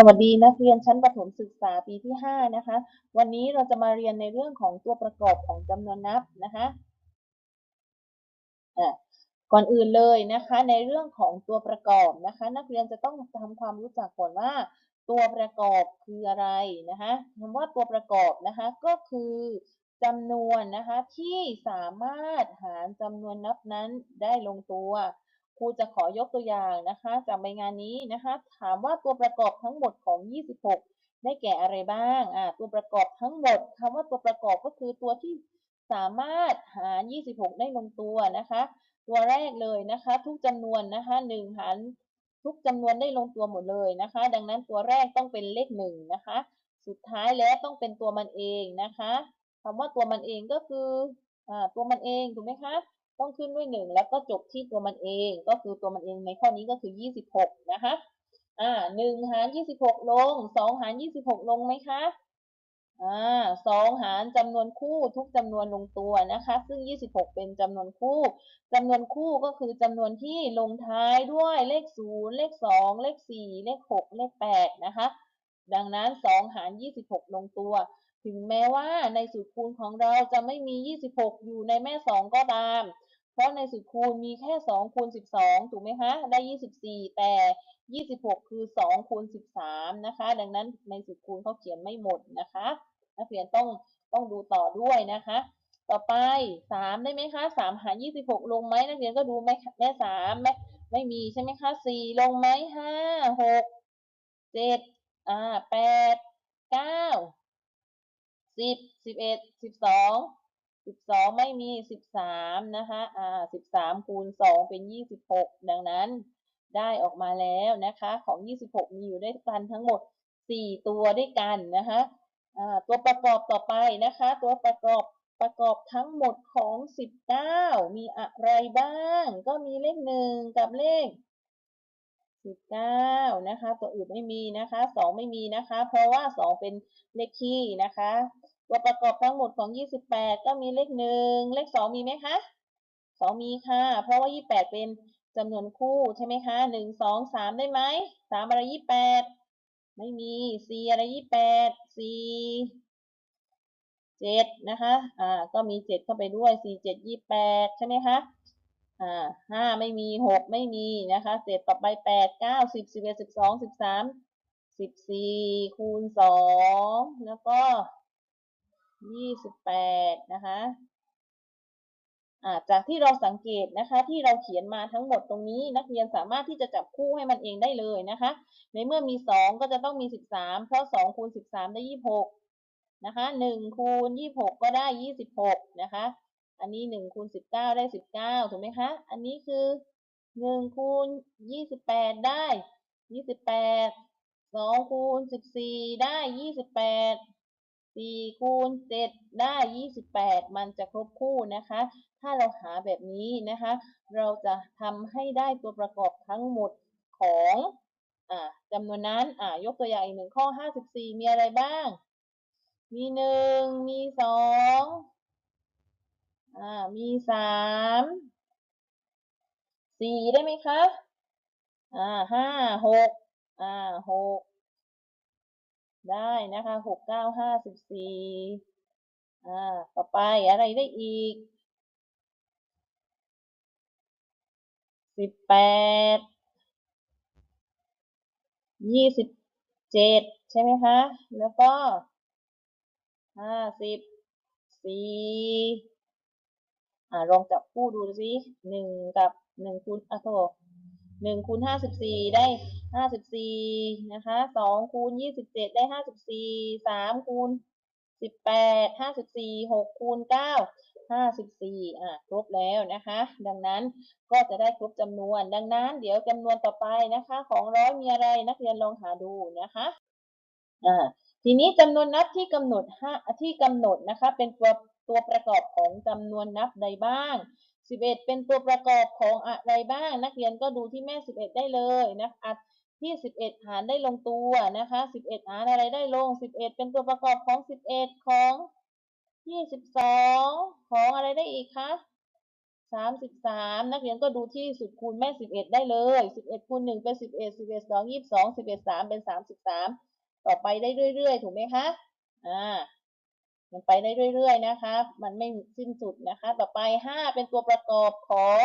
สวัสดีนักเรียนชั้นประถมศึกษาปีที่ 5 นะคะ วันนี้เราจะมาเรียนในเรื่องของตัวประกอบของจำนวนนับนะคะะก่อนอื่นเลยนะคะ ในเรื่องของตัวประกอบนะคะ นักเรียนจะต้องทำความรู้จักก่อนว่า ตัวประกอบคืออะไรนะคะคำว่าตัวประกอบนะคะ ก็คือจำนวนนะคะที่สามารถหารจำนวนนับนั้นได้ลงตัว ครูจะขอยกตัวอย่างนะคะจากใบงานนี้นะคะ ถามว่าตัวประกอบทั้งหมดของ 26 ได้แก่อะไรบ้างอ่าตัวประกอบทั้งหมดคำว่าตัวประกอบก็คือตัวที่สามารถหาร 26 ได้ลงตัวนะคะ ตัวแรกเลยนะคะ ทุกจำนวนนะคะ 1 หารทุกจำนวนได้ลงตัวหมดเลยนะคะ ดังนั้นตัวแรกต้องเป็นเลขหนึ่งนะคะ สุดท้ายแล้วต้องเป็นตัวมันเองนะคะคำว่าตัวมันเองก็คืออ่าตัวมันเองถูกไหมคะ ต้องขึ้นด้วยหนึ่งแล้วก็จบที่ตัวมันเอง ก็คือตัวมันเองในข้อนี้ก็คือ 26 นะคะ อ่าหนึ่งหาร 26 ลงสองหาร 26 ลงไหมคะ อ่าสองหารจำนวนคู่ทุกจำนวนลงตัวนะคะ ซึ่ง 26 เป็นจำนวนคู่จำนวนคู่ก็คือจำนวนที่ลงท้ายด้วยเลข 0 เลข 2 เลข 4 เลข 6 เลข 8 นะคะ ดังนั้น 2 หาร 26 ลงตัวถึงแม้ว่าในสูตรคูณของเราจะไม่มี 26 อยู่ในแม่ 2 ก็ตาม เพราะในสูตรคูณมีแค่2คูณ12ถูกไหมคะได้24แต่26คือ2คูณ13นะคะ ดังนั้นในสูตรคูณเขาเขียนไม่หมดนะคะนักเรียนต้องต้องดูต่อด้วยนะคะ ต่อไป3ได้ไหมคะ3หาร26ลงไหมนักเรียนก็ดูไหมแม่3ไม่ไม่มีใช่ไหมคะ4ลงไหม5 6 7อ่า8 9 10 11 12 12ไม่มี13นะคะอ่า13คูณ2เป็น26ดังนั้นได้ออกมาแล้วนะคะ ของ26มีอยู่ด้วยกันทั้งหมด4ตัวด้วยกันนะคะอ่าตัวประกอบต่อไปนะคะ ตัวประกอบประกอบทั้งหมดของ 19 มีอะไรบ้าง ก็มีเลข1กับเลข 19 นะคะ ตัวอื่นไม่มีนะคะ 2 ไม่มีนะคะ เพราะว่า 2 เป็นเลขคี่นะคะ ตัวประกอบทั้งหมดของ 28 ก็มีเลข 1 เลข 2 มีไหมคะ 2 มีค่ะ เพราะว่า 28 เป็นจำนวนคู่ใช่ไหมคะ 1 2 3 ได้ไหม 3 อะไร 28 ไม่มี 4 อะไร 28 4 7 นะคะ อ่า ก็มี 7 เข้าไปด้วย 4 7 28 ใช่ไหมคะ อ่าห้าไม่มีหกไม่มีนะคะเศษต่อไปแปดเก้าสิบสิบเอ็ดสิบสองสิบสามสิบสี่คูณสองแล้วก็ ยี่สิบแปดนะคะจากที่เราสังเกตนะคะที่เราเขียนมาทั้งหมดตรงนี้ นักเรียนสามารถที่จะจับคู่ให้มันเองได้เลยนะคะ ในเมื่อมีสองก็จะต้องมีสิบสามเพราะสองคูณสิบสามได้ยี่สิบหกนะคะหนึ่งคูณยี่สิบหกก็ได้ยี่สิบหกนะคะอันนี้หนึ่งคูณสิบเก้าได้สิบเก้าถูกไหมคะอันนี้คือหนึ่งคูณยี่สิบแปดได้ยี่สิบแปดสองคูณสิบสี่ได้ยี่ สี่คูณเจ็ดได้ยี่สิบแปดมันจะครบคู่นะคะ ถ้าเราหาแบบนี้นะคะ เราจะทำให้ได้ตัวประกอบทั้งหมดของอ่าจำนวนนั้นอ่ายกตัวอย่างอีกหนึ่งข้อห้าสิบสี่มีอะไรบ้าง มีหนึ่งมีสองอ่ามีสามสี่ได้ไหมคะอ่าห้าหกอ่าหก ได้นะคะหกเก้าห้าสิบสี่อ่า ต่อไปอะไรได้อีกสิบแปดยี่สิบเจ็ดใช่ไหมคะ แล้วก็ห้าสิบสี่อ่าลองจับคู่ดูสิหนึ่งกับหนึ่งคูณอะโทหนึ่งคูณห้าสิบสี่ได้ ห้าสิบสี่นะคะสองคูณยี่สิบเจ็ดได้ห้าสิบสี่สามคูณสิบแปดห้าสิบสี่หกคูณเก้าห้าสิบสี่อะครบแล้วนะคะ ดังนั้นก็จะได้ครบจำนวน ดังนั้นเดี๋ยวจำนวนต่อไปนะคะ ของร้อยมีอะไรนักเรียนลองหาดูนะคะอ่าทีนี้จำนวนนับที่กำหนดห้าที่กำหนดนะคะ เป็นตัวตัวประกอบของจำนวนนับใดบ้าง11เป็นตัวประกอบของอะไรบ้าง นักเรียนก็ดูที่แม่11ได้เลยนะคะ ที่ 11 หารได้ลงตัวนะคะ 11 หารอะไรได้ลง 11 เป็นตัวประกอบของ 11 ของ 22 ของอะไรได้อีกคะสามสิบสามนักเรียนก็ดูที่สุดคูณแม่สิบเอ็ดได้เลยสิบเอ็ดคูณหนึ่งเป็นสิบเอ็ดสิบเอ็ดสองยี่สิบสองสิบเป็นสามสิบสามต่อไปได้เรื่อยๆ ถูกไหมคะ อ่า มันไปได้เรื่อยๆ นะคะ มันไม่สิ้นสุดนะคะ ต่อไปห้าเป็นตัวประกอบของ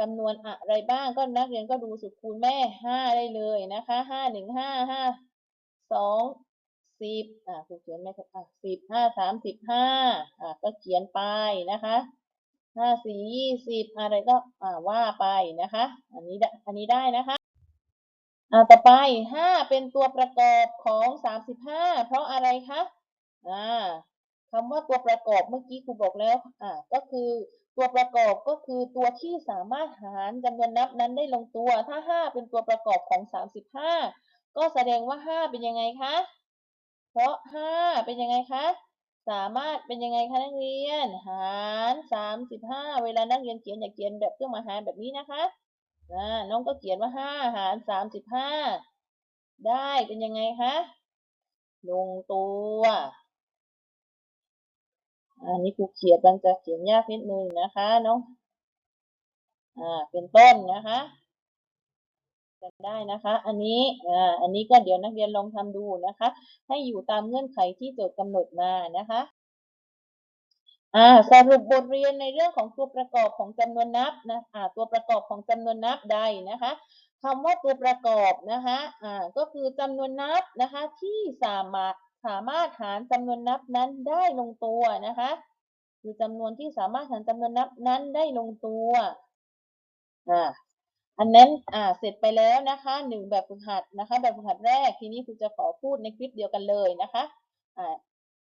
จำนวนอะไรบ้างก็นักเรียนก็ดูสุดคูณแม่ห้าได้เลยนะคะห้าหนึ่งห้าห้าสองสิบอ่าครูเขียนไหมครับอะสิบห้าสามสิบห้าอ่าก็เขียนไปนะคะห้าสี่ยี่สิบอะไรก็อ่าว่าไปนะคะ อันนี้ได้อันนี้ได้นะคะอ่าต่อไปห้าเป็นตัวประกอบของสามสิบห้าเพราะอะไรคะอ่าคำว่าตัวประกอบเมื่อกี้ครูบอกแล้วอ่าก็คือ ตัวประกอบก็คือตัวที่สามารถหารจำนวนนับนั้นได้ลงตัว ถ้าห้าเป็นตัวประกอบของสามสิบห้าก็แสดงว่าห้าเป็นยังไงคะ เพราะห้าเป็นยังไงคะ สามารถเป็นยังไงคะนักเรียน หารสามสิบห้าเวลานักเรียนเขียนอย่าเขียนแบบเครื่องหมายหารแบบนี้นะคะน้องก็เขียนว่าห้าหารสามสิบห้าได้เป็นยังไงคะ ลงตัว อันนี้ครูเขียนมันจะเขียนยากนิดนึงนะคะน้องอ่าเป็นต้นนะคะจะได้นะคะ อันนี้อ่าอันนี้ก็เดี๋ยวนักเรียนลองทำดูนะคะ ให้อยู่ตามเงื่อนไขที่โจทย์กำหนดมานะคะอ่าสรุปบทเรียนในเรื่องของตัวประกอบของจำนวนนับนะอ่าตัวประกอบของจำนวนนับใดนะคะคำว่าตัวประกอบนะคะอ่าก็คือจำนวนนับนะคะที่สามารถ สามารถหารจำนวนนับนั้นได้ลงตัวนะคะคือจำนวนที่สามารถหารจำนวนนับนั้นได้ลงตัวอ่าอันนั้นอ่าเสร็จไปแล้วนะคะหนึ่งแบบฝึกหัดนะคะ แบบฝึกหัดแรกทีนี้ครูจะขอพูดในคลิปเดียวกันเลยนะคะอ่า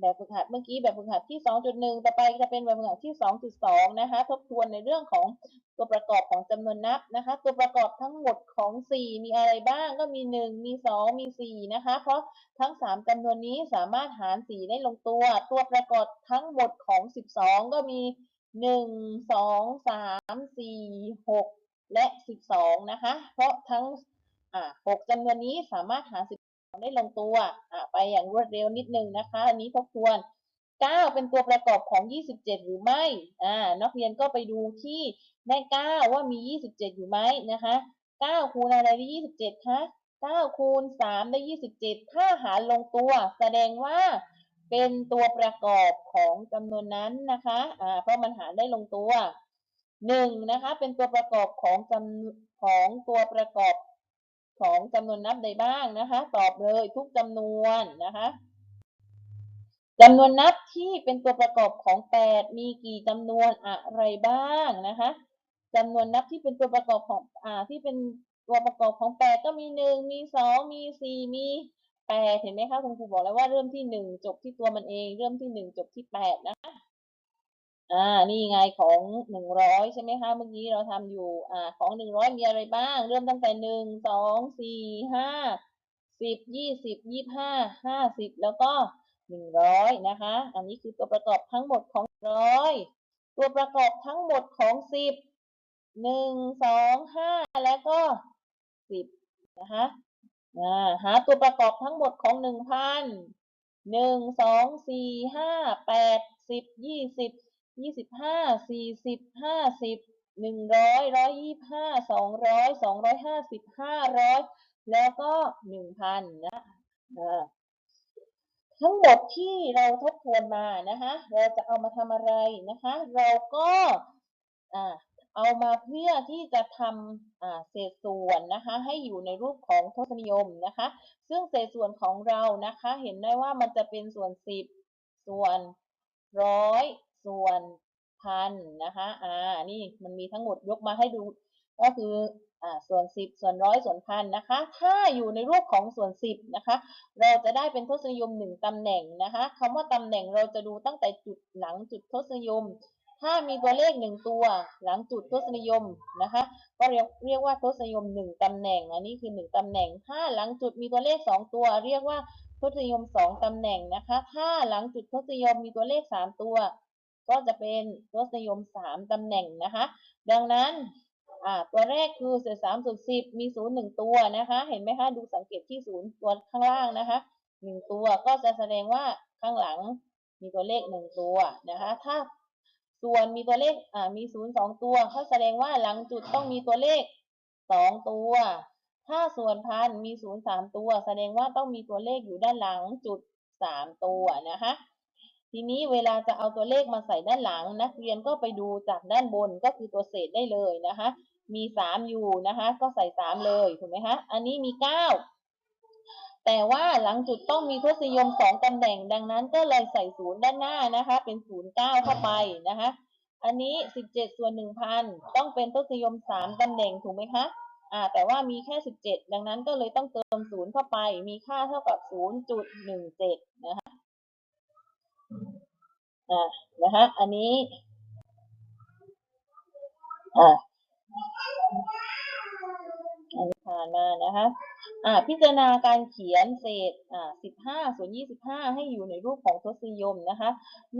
แบบฝึกหัดเมื่อกี้แบบฝึกหัดที่ 2.1 ต่อไปจะเป็นแบบฝึกหัดที่ 2.2 นะคะ ทบทวนในเรื่องของตัวประกอบของจำนวนนับนะคะ ตัวประกอบทั้งหมดของ 4 มีอะไรบ้างก็มี 1 มี 2 มี 4 นะคะ เพราะทั้ง 3จำนวนนี้สามารถหาร 4 ได้ลงตัว ตัวประกอบทั้งหมดของ 12 ก็มี 1 2 3 4 6 และ 12 นะคะ เพราะทั้ง อ่า 6จำนวนนี้สามารถหาร ได้ลงตัวอะไปอย่างรวดเร็วนิดนึงนะคะ อันนี้ทบทวน 9 เป็นตัวประกอบของ 27 หรือไม่อ่านักเรียนก็ไปดูที่ได้9ว่ามี 27 อยู่ไหมนะคะ9คูณอะไรได้ 27 คะ9คูณ3ได้ 27 ถ้าหารลงตัว แสดงว่าเป็นตัวประกอบของจำนวนนั้นนะคะอ่าเพราะมันหารได้ลงตัว 1 นะคะ เป็นตัวประกอบของจำของตัวประกอบ ของจำนวนนับใดบ้างนะคะ ตอบเลยทุกจำนวนนะคะจำนวนนับที่เป็นตัวประกอบของ 8 มีกี่จำนวนอะไรบ้างนะคะจำนวนนับที่เป็นตัวประกอบของอ่าที่เป็นตัวประกอบของ 8 ก็มี 1 มี 2 มี 4 มี 8 เห็นไหมคะคุณครูบอกแล้วว่าเริ่มที่ 1 จบที่ตัวมันเอง เริ่มที่ 1 จบที่ 8 นะคะ อ่า นี่ไงของหนึ่งร้อยใช่ไหมคะ เมื่อกี้เราทำอยู่ อ่า ของหนึ่งร้อยมีอะไรบ้าง เริ่มตั้งแต่หนึ่งสองสี่ห้าสิบยี่สิบยี่ห้าห้าสิบแล้วก็หนึ่งร้อยนะคะ อันนี้คือตัวประกอบทั้งหมดของร้อยตัวประกอบทั้งหมดของสิบหนึ่งสองห้าแล้วก็สิบนะคะอ่าหาตัวประกอบทั้งหมดของหนึ่งพันหนึ่งสองสี่ห้าแปดสิบยี่สิบ ยี่สิบห้าสี่สิบห้าสิบหนึ่งร้อยร้อยยี่ห้าสองร้อยสองร้อยห้าสิบห้าร้อยแล้วก็หนึ่งพันนะทั้งหมดที่เราทบทวนมานะคะเราจะเอามาทำอะไรนะคะ เราก็เอามาเพื่อที่จะทำเศษส่วนนะคะให้อยู่ในรูปของทศนิยมนะคะ ซึ่งเศษส่วนของเรานะคะ เห็นได้ว่ามันจะเป็นส่วนสิบส่วนร้อย ส่วนพันนะคะ อ่า นี่มันมีทั้งหมดยกมาให้ดู ก็คือ อ่า ส่วนสิบส่วนร้อย ส่วนพันนะคะ ถ้าอยู่ในรูปของส่วนสิบนะคะ เราจะได้เป็นทศนิยมหนึ่งตำแหน่งนะคะคำว่าตำแหน่งเราจะดูตั้งแต่จุดหลังจุดทศนิยม ถ้ามีตัวเลขหนึ่งตัวหลังจุดทศนิยมนะคะ ก็เรียกเรียกว่าทศนิยมหนึ่งตำแหน่ง อันนี้คือหนึ่งตำแหน่ง ถ้าหลังจุดมีตัวเลขสองตัว เรียกว่าทศนิยมสองตำแหน่งนะคะ ถ้าหลังจุดทศนิยมมีตัวเลขสามตัว ก็จะเป็นรสนิยม 3 ตำแหน่งนะคะ ดังนั้นตัวแรกคือเศษสามส่วนสิบมีศูนย์หนึ่งตัวนะคะ เห็นไหมคะ ดูสังเกตที่ศูนย์ตัวข้างล่างนะคะหนึ่งตัวก็จะแสดงว่าข้างหลังมีตัวเลขหนึ่งตัวนะคะ ถ้าส่วนมีตัวเลขอ่ามีศูนย์สองตัวเขาแสดงว่าหลังจุดต้องมีตัวเลขสองตัว ถ้าส่วนพันมีศูนย์สามตัว แสดงว่าต้องมีตัวเลขอยู่ด้านหลังจุดสามตัวนะคะ ทีนี้เวลาจะเอาตัวเลขมาใส่ด้านหลัง นักเรียนก็ไปดูจากด้านบนก็คือตัวเศษได้เลยนะคะ มีสามอยู่นะคะ ก็ใส่สามเลยถูกไหมคะอันนี้มีเก้าแต่ว่าหลังจุดต้องมีทศนิยมสองตำแหน่งดังนั้นก็เลยใส่ศูนย์ด้านหน้านะคะ เป็นศูนย์เก้าเข้าไปนะคะ อันนี้สิบเจ็ดส่วนหนึ่งพันต้องเป็นทศนิยมสามตำแหน่งถูกไหมคะอ่าแต่ว่ามีแค่สิบเจ็ดดังนั้นก็เลยต้องเติมศูนย์เข้าไป มีค่าเท่ากับศูนย์จุดหนึ่งเจ็ดนะคะ อ่านะคะอันนี้อ่าอันนี้ผ่านมานะคะอ่าพิจารณาการเขียนเศษอ่าสิบห้าส่วนยี่สิบห้าให้อยู่ในรูปของทศนิยมนะคะ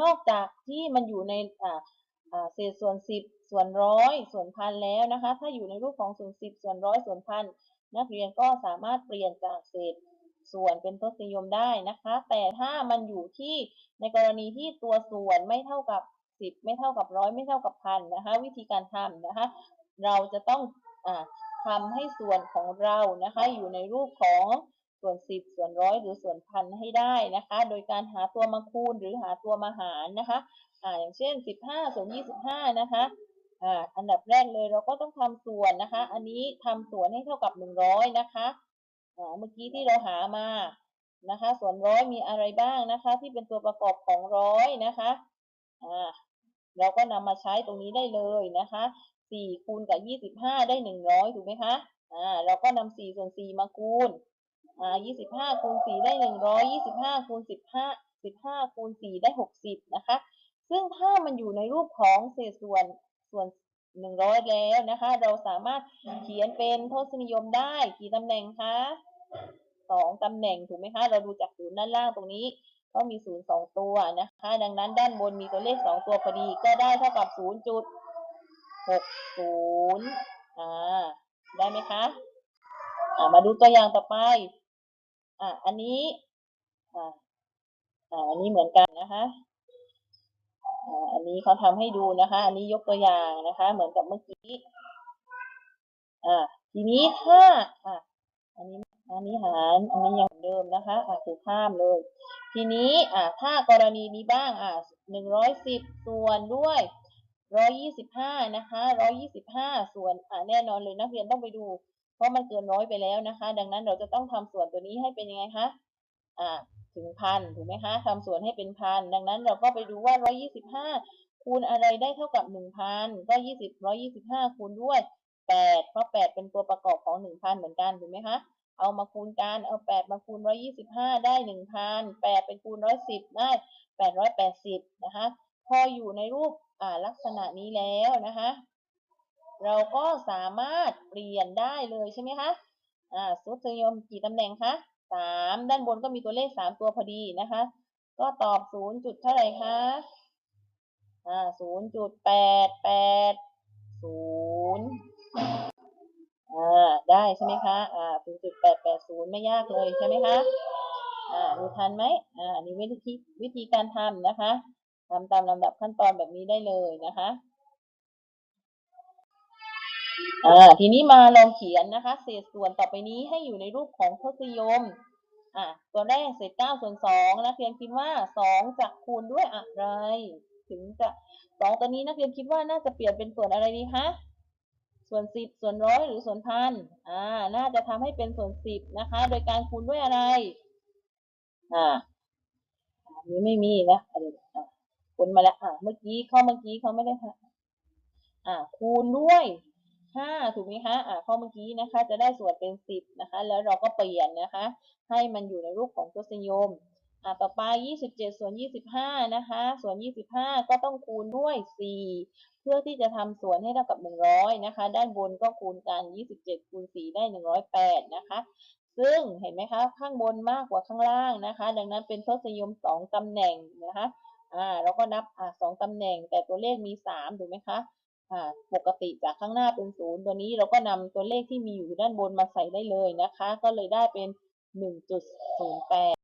นอกจากที่มันอยู่ในอ่าอ่าเศษส่วนสิบส่วนร้อยส่วนพันแล้วนะคะ ถ้าอยู่ในรูปของส่วนสิบส่วนร้อยส่วนพันนักเรียนก็สามารถเปลี่ยนจากเศษ ส่วนเป็นทศนิยมได้นะคะ แต่ถ้ามันอยู่ที่ในกรณีที่ตัวส่วนไม่เท่ากับสิบไม่เท่ากับร้อยไม่เท่ากับพันนะคะ วิธีการทำนะคะ เราจะต้องอทำให้ส่วนของเรานะคะ อยู่ในรูปของส่วนสิบส่วนร้อยหรือส่วนพันให้ได้นะคะ โดยการหาตัวมาคูณหรือหาตัวมาหารนะคะอ่าอย่างเช่นสิบห้าส่วนยี่สิบห้านะคะอ่าอันดับแรกเลยเราก็ต้องทำส่วนนะคะ อันนี้ทำส่วนให้เท่ากับหนึ่งร้อยนะคะ เมื่อกี้ที่เราหามานะคะ ส่วนร้อยมีอะไรบ้างนะคะ ที่เป็นตัวประกอบของร้อยนะคะอ่าเราก็นำมาใช้ตรงนี้ได้เลยนะคะสี่คูณกับยี่สิบห้าได้หนึ่งร้อยถูกไหมคะอ่าเราก็นำสี่ส่วนสี่มาคูณอ่ายี่สิบห้าคูณสี่ได้หนึ่งร้อยยี่สิบห้าคูณสิบห้าสิบห้าคูณสี่ได้หกสิบนะคะ ซึ่งถ้ามันอยู่ในรูปของเศษส่วนส่วนหนึ่งร้อยแล้วนะคะ เราสามารถเขียนเป็นทศนิยมได้กี่ตำแหน่งคะ สองตำแหน่งถูกไหมคะเราดูจากศูนย์ด้านล่างตรงนี้ก็มีศูนย์สองตัวนะคะดังนั้นด้านบนมีตัวเลขสองตัวพอดีก็ได้เท่ากับศูนย์จุดหกศูนย์อ่าได้ไหมคะอ่ามาดูตัวอย่างต่อไปอ่าอันนี้อ่าอ่าอันนี้เหมือนกันนะคะอ่าอันนี้เขาทำให้ดูนะคะ อันนี้ยกตัวอย่างนะคะ เหมือนกับเมื่อกี้อ่าทีนี้ถ้าอ่าอันนี้ อันนี้หารอันนี้ยังเหมือนเดิมนะคะอ่าคือข้ามเลย ทีนี้อ่าถ้ากรณีนี้บ้างอ่าหนึ่งร้อยสิบส่วนด้วยร้อยยี่สิบห้านะคะร้อยยี่สิบห้าส่วนอ่าแน่นอนเลยนักเรียนต้องไปดู เพราะมันเกินร้อยไปแล้วนะคะ ดังนั้นเราจะต้องทำส่วนตัวนี้ให้เป็นยังไงคะอ่าถึงพันถูกไหมคะทำส่วนให้เป็นพันดังนั้นเราก็ไปดูว่าร้อยยี่สิบห้าคูณอะไรได้เท่ากับหนึ่งพันก็ยี่สิบร้อยยี่สิบห้าคูณด้วยแปดเพราะแปดเป็นตัวประกอบของหนึ่งพันเหมือนกันถูกไหมคะ เอามาคูณกัน เอาแปดมาคูณร้อยี่สิบห้าได้หนึ่งพันแปดเป็นคูณร้อยสิบได้แปดร้อยแปดสิบนะคะ พออยู่ในรูปลักษณะนี้แล้วนะคะ เราก็สามารถเปลี่ยนได้เลยใช่ไหมคะอ่าสุดยมกี่ตำแหน่งคะสามด้านบนก็มีตัวเลขสามตัวพอดีนะคะ ก็ตอบศูนย์จุดเท่าไหร่คะอ่าศูนย์จุดแปดแปดศูนย์อ่าได้ใช่ไหมคะอ่า ดแปดศูนย์ไม่ยากเลยใช่ไหมคะอ่าดูทันไหมอ่านี่วิธีวิธีการทำนะคะทำตามลำดับขั้นตอนแบบนี้ได้เลยนะคะอ่าทีนี้มาลองเขียนนะคะ เศษส่วนต่อไปนี้ให้อยู่ในรูปของทศนิยมอ่าตัวแรกเศษเก้าส่วนสองนักเรียนคิดว่าสองจะคูณด้วยอะไร ถึงจะสองตัวนี้นักเรียนคิดว่าน่าจะเปลี่ยนเป็นส่วนอะไรดีคะ ส่วนสิบส่วนร้อยหรือส่วนพันอ่า น่าจะทำให้เป็นส่วนสิบนะคะ โดยการคูณด้วยอะไร อ่าอันนี้ไม่มีนะอันนี้คูณมาแล้วอ่าเมื่อกี้ข้อเมื่อกี้เขาไม่ได้ทำอ่า คูณด้วยห้าถูกไหมคะอ่าข้อเมื่อกี้นะคะ จะได้ส่วนเป็นสิบนะคะ แล้วเราก็เปลี่ยนนะคะ ให้มันอยู่ในรูปของทศนิยม อ่าต่อไป 27 ส่วน 25 นะคะ ส่วน 25 ก็ต้องคูณด้วย 4 เพื่อที่จะทำส่วนให้เท่ากับ 100 นะคะ ด้านบนก็คูณกัน 27 คูณ 4 ได้ 108 นะคะ ซึ่งเห็นไหมคะ ข้างบนมากกว่าข้างล่างนะคะ ดังนั้นเป็นทศนิยม 2 ตำแหน่งนะคะ อ่า เราก็นับ อ่า2ตำแหน่ง แต่ตัวเลขมี 3 ถูกไหมคะ อ่า ปกติจากข้างหน้าเป็น0ตัวนี้เราก็นำตัวเลขที่มีอยู่ด้านบนมาใส่ได้เลยนะคะ ก็เลยได้เป็น 1.08